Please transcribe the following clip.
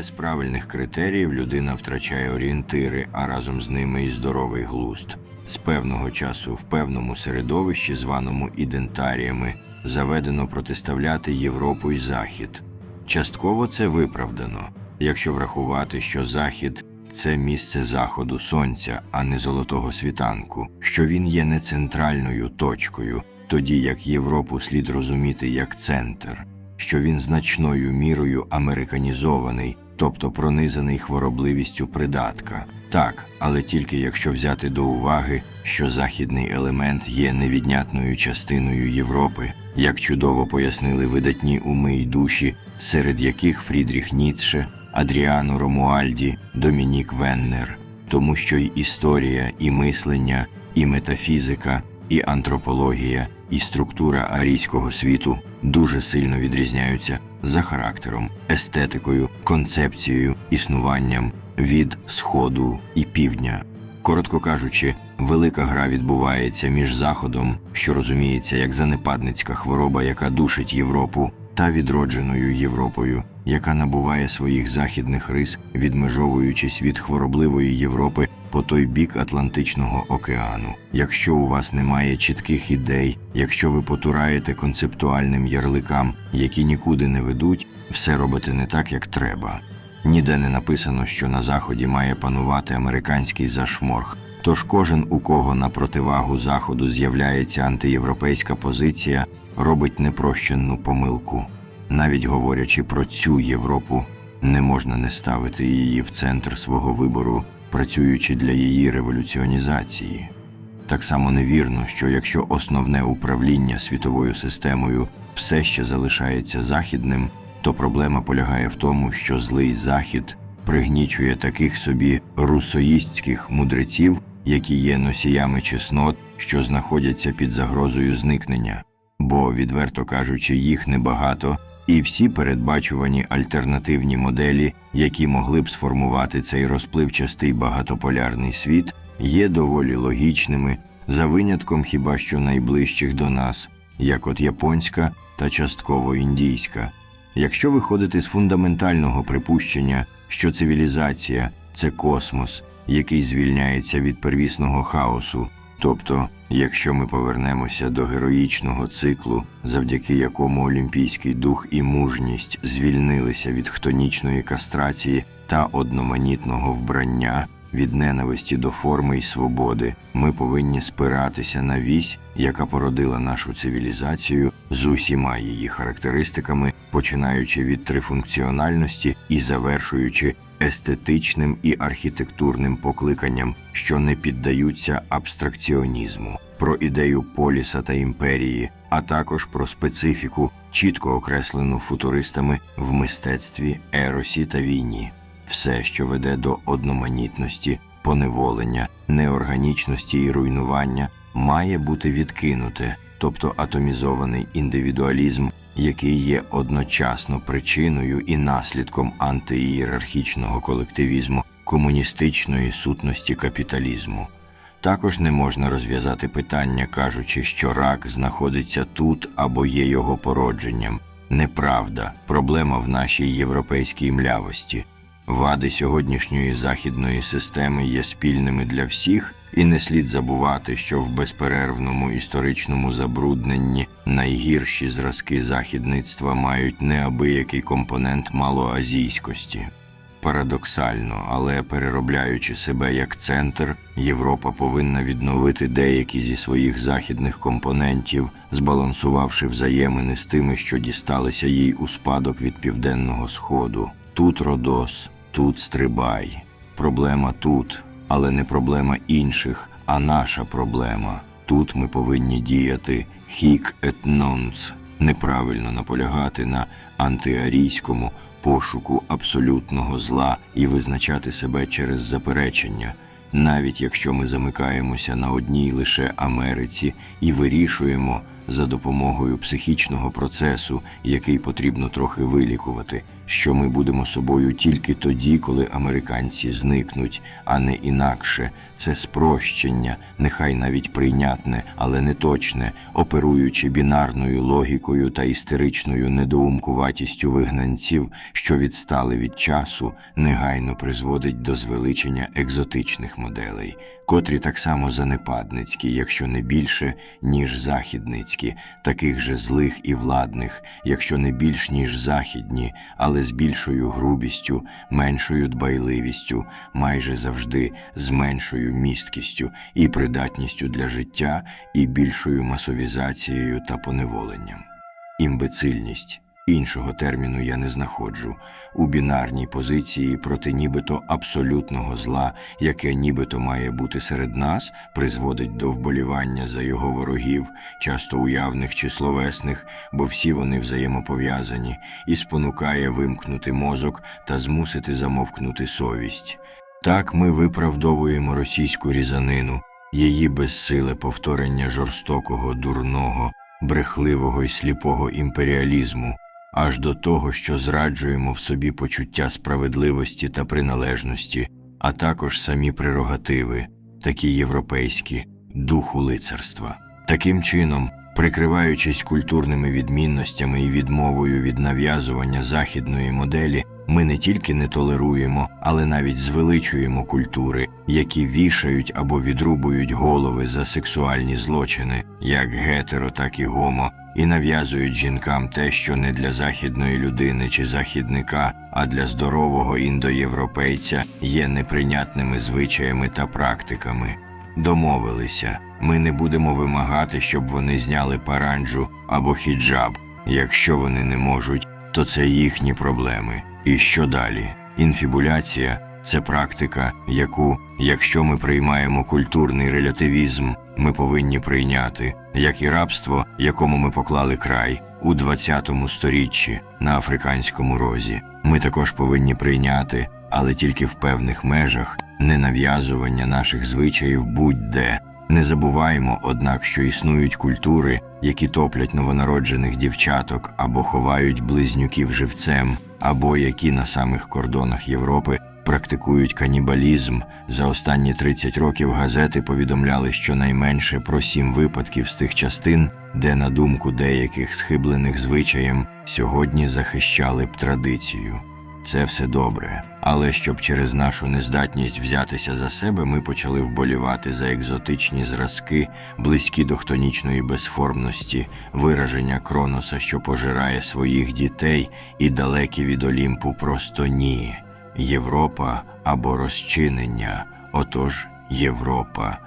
Без правильних критеріїв людина втрачає орієнтири, а разом з ними і здоровий глузд. З певного часу в певному середовищі, званому ідентаріями, заведено протиставляти Європу і Захід. Частково це виправдано, якщо врахувати, що Захід це місце заходу сонця, а не золотого світанку, що він є не центральною точкою, тоді як Європу слід розуміти як центр, що він значною мірою американізований, тобто пронизаний хворобливістю придатка. Так, але тільки якщо взяти до уваги, що західний елемент є невіднятною частиною Європи, як чудово пояснили видатні уми й душі, серед яких Фрідріх Ніцше, Адріано Ромуальді, Домінік Веннер, тому що й історія, і мислення, і метафізика, і антропологія, і структура арійського світу дуже сильно відрізняються за характером, естетикою, концепцією, існуванням від сходу і півдня. Коротко кажучи, велика гра відбувається між Заходом, що розуміється як занепадницька хвороба, яка душить Європу, та відродженою Європою, яка набуває своїх західних рис, відмежовуючись від хворобливої Європи по той бік Атлантичного океану. Якщо у вас немає чітких ідей, якщо ви потураєте концептуальним ярликам, які нікуди не ведуть, все робите не так, як треба. Ніде не написано, що на заході має панувати американський зашморг. Тож кожен, у кого на противагу заходу з'являється антиєвропейська позиція, робить непрощенну помилку. Навіть говорячи про цю Європу, не можна не ставити її в центр свого вибору, працюючи для її революціонізації. Так само невірно, що якщо основне управління світовою системою все ще залишається західним, то проблема полягає в тому, що злий захід пригнічує таких собі русоїстських мудреців, які є носіями чеснот, що знаходяться під загрозою зникнення, бо, відверто кажучи, їх небагато, і всі передбачувані альтернативні моделі, які могли б сформувати цей розпливчастий багатополярний світ, є доволі логічними, за винятком хіба що найближчих до нас, як от японська та частково індійська. Якщо виходити з фундаментального припущення, що цивілізація це космос, який звільняється від первісного хаосу, тобто, якщо ми повернемося до героїчного циклу, завдяки якому олімпійський дух і мужність звільнилися від хтонічної кастрації та одноманітного вбрання, від ненависті до форми й свободи, ми повинні спиратися на вісь, яка породила нашу цивілізацію з усіма її характеристиками, починаючи від трифункціональності і завершуючи естетичним і архітектурним покликанням, що не піддаються абстракціонізму, про ідею поліса та імперії, а також про специфіку, чітко окреслену футуристами в мистецтві, еросі та війні. Все, що веде до одноманітності, поневолення, неорганічності і руйнування, має бути відкинуте, тобто атомізований індивідуалізм, який є одночасно причиною і наслідком антиієрархічного колективізму, комуністичної сутності капіталізму. Також не можна розв'язати питання, кажучи, що рак знаходиться тут або є його породженням. Неправда, проблема в нашій європейській млявості. Вади сьогоднішньої західної системи є спільними для всіх, і не слід забувати, що в безперервному історичному забрудненні найгірші зразки західництва мають неабиякий компонент малоазійськості. Парадоксально, але переробляючи себе як центр, Європа повинна відновити деякі зі своїх західних компонентів, збалансувавши взаємини з тими, що дісталися їй у спадок від південного сходу. Тут Родос, тут Стрибай. Проблема тут, але не проблема інших, а наша проблема. Тут ми повинні діяти хік et nonc, неправильно наполягати на антиарійському пошуку абсолютного зла і визначати себе через заперечення, навіть якщо ми замикаємося на одній лише Америці і вирішуємо, за допомогою психічного процесу, який потрібно трохи вилікувати, що ми будемо собою тільки тоді, коли американці зникнуть, а не інакше. Це спрощення, нехай навіть прийнятне, але не точне, оперуючи бінарною логікою та істеричною недоумкуватістю вигнанців, що відстали від часу, негайно призводить до звеличення екзотичних моделей, котрі так само занепадницькі, якщо не більше, ніж західницькі, таких же злих і владних, якщо не більш ніж західні, але з більшою грубістю, меншою дбайливістю, майже завжди з меншою місткістю і придатністю для життя, і більшою масовізацією та поневоленням. Імбецильність. Іншого терміну я не знаходжу у бінарній позиції проти нібито абсолютного зла, яке нібито має бути серед нас, призводить до вболівання за його ворогів, часто уявних чи словесних, бо всі вони взаємопов'язані, і спонукає вимкнути мозок та змусити замовкнути совість. Так ми виправдовуємо російську різанину, її безсиле повторення жорстокого, дурного, брехливого і сліпого імперіалізму, аж до того, що зраджуємо в собі почуття справедливості та приналежності, а також самі прерогативи, такі європейські, духу лицарства. Таким чином, прикриваючись культурними відмінностями і відмовою від нав'язування західної моделі, ми не тільки не толеруємо, але навіть звеличуємо культури, які вішають або відрубують голови за сексуальні злочини, як гетеро, так і гомо, і нав'язують жінкам те, що не для західної людини чи західника, а для здорового індоєвропейця є неприйнятними звичаями та практиками. Домовилися, ми не будемо вимагати, щоб вони зняли паранджу або хіджаб. Якщо вони не можуть, то це їхні проблеми. І що далі? Інфібуляція це практика, яку, якщо ми приймаємо культурний релятивізм, ми повинні прийняти, як і рабство, якому ми поклали край у 20 сторіччі на африканському розі. Ми також повинні прийняти, але тільки в певних межах, ненав'язування наших звичаїв будь-де. Не забуваємо, однак, що існують культури, які топлять новонароджених дівчаток або ховають близнюків живцем, або які на самих кордонах Європи практикують канібалізм. За останні 30 років газети повідомляли щонайменше про сім випадків з тих частин, де, на думку деяких схиблених звичаєм, сьогодні захищали б традицію. Це все добре, але щоб через нашу нездатність взятися за себе, ми почали вболівати за екзотичні зразки, близькі до хтонічної безформності, вираження Кроноса, що пожирає своїх дітей, і далекі від Олімпу просто ні. Європа або розчинення, отож Європа.